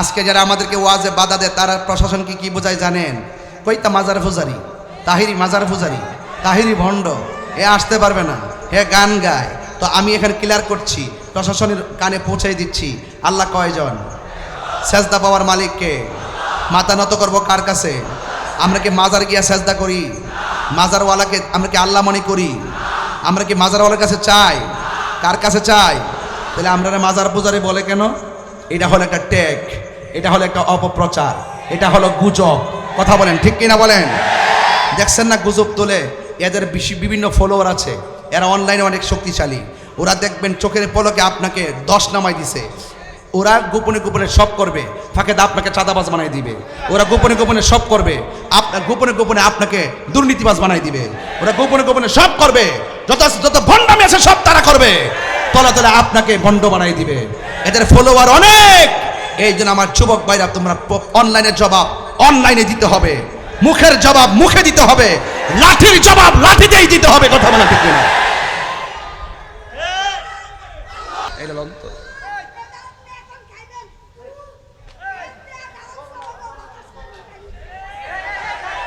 আজকে যারা আমাদেরকে ওয়াজে বাধা দেয়, তারা প্রশাসনকে কি বোঝায় জানেন? কইতা মাজার ফুজারি তাহিরি মাজার ফুজারি তাহিরি ভণ্ড, এ আসতে পারবে না, হে গান গায়। তো আমি এখানে ক্লিয়ার করছি, প্রশাসনের কানে পৌঁছে দিচ্ছি, আল্লাহ কয়জন? সেজদা পাওয়ার মালিককে। মাথা নত করব কার কাছে? আমরা কি মাজার গিয়া সেজদা করি? মাজারওয়ালাকে আমরা কি আল্লাহ মনে করি? আমরা কি মাজারওয়ালার কাছে চাই? কার কাছে চাই? তাহলে আমরা মাজার পূজারি বলে কেন? এটা হলো একটা টেক, এটা হলো একটা অপপ্রচার, এটা হলো গুজব। কথা বলেন, ঠিক কিনা বলেন? দেখছেন না গুজব তোলে? এদের বিভিন্ন ফলোয়ার আছে, এরা অনলাইনে অনেক শক্তিশালী। ওরা দেখবেন চোখের পলকে আপনাকে দশ নামাই দিছে। ওরা গোপনে গোপনে সব করবে, ফাঁকে দা আপনাকে চাঁদাবাজ বানাই দিবে। ওরা গোপনে গোপনে সব করবে আপনার গোপনে গোপনে আপনাকে দুর্নীতিবাজ বানাই দিবে। ওরা গোপনে গোপনে সব করবে, যত যত ভণ্ডামি আছে সব তারা করবে। তলা তলা আপনাকে ভণ্ড বানাই দিবে। এদের ফলোয়ার অনেক। এই জন্য আমার যুবক ভাইরা, তোমরা অনলাইনের জবাব অনলাইনে দিতে হবে। মুখের জবাব মুখে দিতে হবে। লাঠির জবাব লাঠিতেই দিতে হবে। কথা বলা ঠিক অন্তর।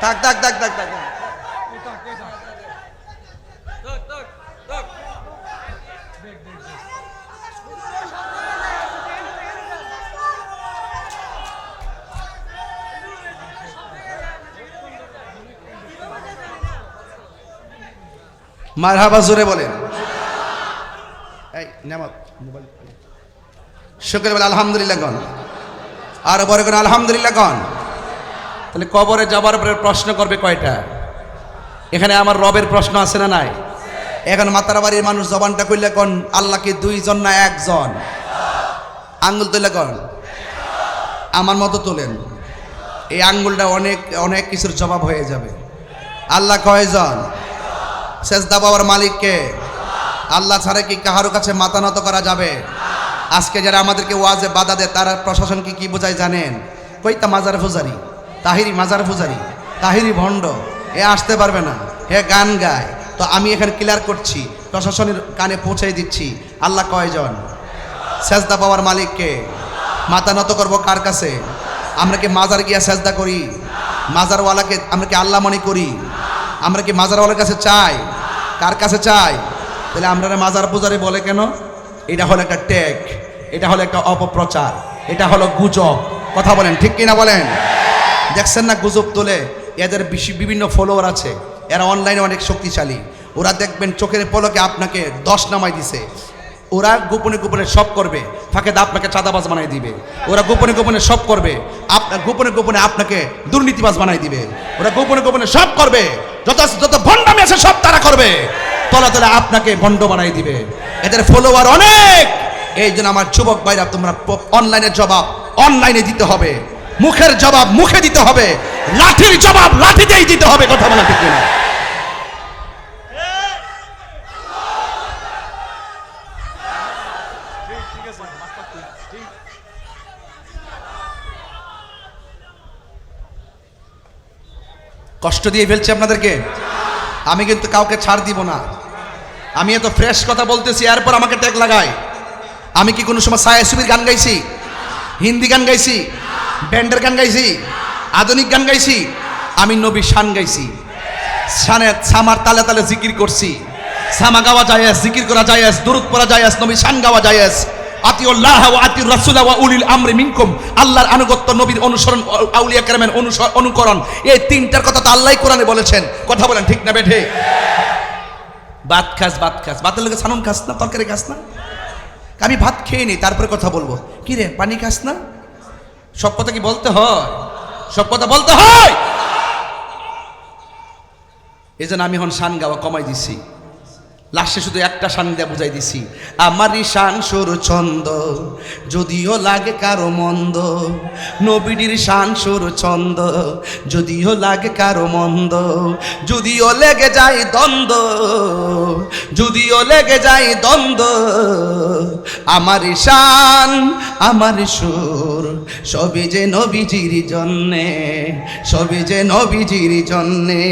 থাক থাক থাক থাক। মারহাবা জোরে বলেন। এই বলে, আলহামদুলিল্লাহ গন আর বড় কোন আলহামদুলিল্লাহ গন তাহলে কবরে যাবার পরে প্রশ্ন করবে কয়টা? এখানে আমার রবের প্রশ্ন আছে না নাই? এখন মাতার বাড়ির মানুষ জবানটা করলে কোন, আল্লাহকে দুইজন না একজন? আঙ্গুল তুলে কন? আমার মতো তোলেন। এই আঙ্গুলটা অনেক অনেক কিছুর জবাব হয়ে যাবে। আল্লাহ কয়জন? সেজদা বাবার মালিককে আল্লাহ ছাড়া কি কাহারো কাছে মাথা নত করা যাবে? আজকে যারা আমাদেরকে ওয়াজে বাধা দেয়, তারা প্রশাসনকে কি বোঝায় জানেন? কইতা মাজার ফুজারি তাহিরি মাজার ফুজারি তাহিরি ভণ্ড, এ আসতে পারবে না, হে গান গায়। তো আমি এখানে ক্লিয়ার করছি, প্রশাসনের কানে পৌঁছে দিচ্ছি, আল্লাহ কয়জন? সেজদা পাওয়ার মালিককে মাথা নত করব কার কাছে? আমরা কি মাজার গিয়া সেজদা করি? মাজারওয়ালাকে আমরা কি আল্লাহ মনে করি? আমরা কি মাজারওয়ালার কাছে চাই? কার কাছে চাই? তাহলে আপনারা মাজার পূজারি বলে কেন? এটা হলো একটা টেক, এটা হলো একটা অপপ্রচার, এটা হলো গুজব। কথা বলেন, ঠিক কিনা বলেন? দেখছেন না গুজব তোলে? এদের বিভিন্ন ফলোয়ার আছে, এরা অনলাইনে অনেক শক্তিশালী। ওরা দেখবেন চোখের পলকে আপনাকে দশ নামাই দিছে। ওরা গোপনে গোপনে সব করবে। ফাঁকে দা আপনাকে চাঁদাবাজ বানাই দিবে। ওরা গোপনে গোপনে সব করবে। আপনার গোপনে গোপনে আপনাকে দুর্নীতিবাজ বানাই দিবে। ওরা গোপনে গোপনে সব করবে। যত যত ভণ্ডামি আছে সব তারা করবে। তলা তলা আপনাকে ভণ্ড বানাই দিবে। এদের ফলোয়ার অনেক। এই জন্য আমার যুবক ভাইরা, তোমরা অনলাইনের জবাব অনলাইনে দিতে হবে। মুখের জবাব মুখে দিতে হবে। লাঠির জবাব লাঠিতেই দিতে হবে। কথা বলা ঠিক কিনা? কষ্ট দিয়ে ফেলছি আপনাদেরকে। আমি কিন্তু কাউকে ছাড় দিব না। আমি এত ফ্রেশ কথা বলতেছি, এরপর আমাকে ট্যাগ লাগায়। আমি কি কোনো সময় সায়া সুবির গান গাইছি? হিন্দি গান গাইছি? ব্যান্ডের গান গাইছি? আধুনিক গান গাইছি? আমি নবী শান গাইছি। শানে সামার তালে তালে জিকির করছি। সামা গাওয়া জায়েজ জিকির করা জায়েজ দুরুদ পড়া জায়েজ নবী শান গাওয়া জায়েজ আল্লাহর আনুগত্য অনুসরণ, আউলিয়া অনুকরণ তিনটার কথা তো বলেছেন। কথা বলেন ঠিক না খাস খাস। খাস না? খাস না? আমি ভাত খেয়ে নিই তারপরে কথা বলব। কি রে, পানি খাস না? সব কথা কি বলতে হয়? সব কথা বলতে হয়? এই আমি এখন শান গাওয়া কমাই দিছি। লাস্টে শুধু একটা শান দিয়ে বুঝাই দিছি। আমারই শান সুর ছন্দ, যদিও লাগে কারও মন্দ। নবীটির শান সুর ছন্দ, যদিও লাগে কারও মন্দ। যদিও লেগে যায় দ্বন্দ্ব, যদিও লেগে যায় দ্বন্দ্ব। আমার শান আমার সুর, সবই যে নবীজির জন্যে, সবই যে নবীজির জন্যে।